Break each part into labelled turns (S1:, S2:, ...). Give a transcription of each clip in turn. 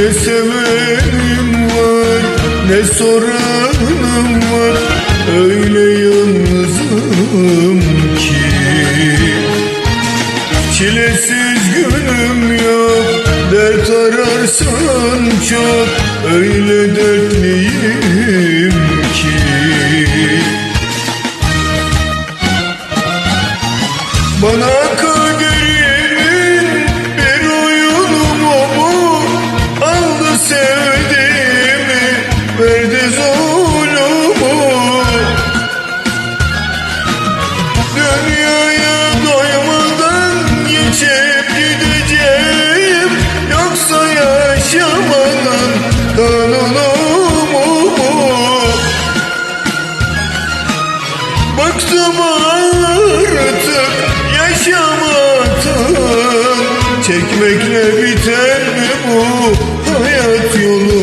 S1: Ne sevenim var ne soranım var Öyle yalnızım ki. Çilesiz günüm yok Dert ararsan çok Öyle dertliyim gideceğim. Yoksa yaşamanın kanunu mu bu? Bıktım artık yaşamaktan Çekmekle biter mi bu hayat yolu.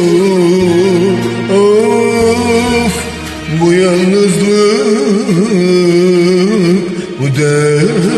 S1: Of bu yalnızlık bu dertler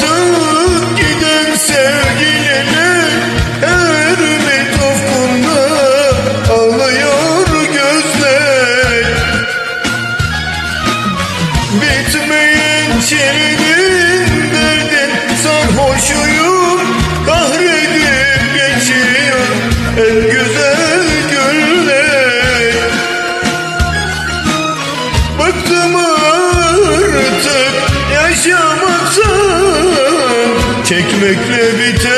S1: Bitmeyen çilenin derdin sarhoşuyum Kahredip geçiyor en güzel günler. Bıktım artık yaşamaktan Çekmekle biter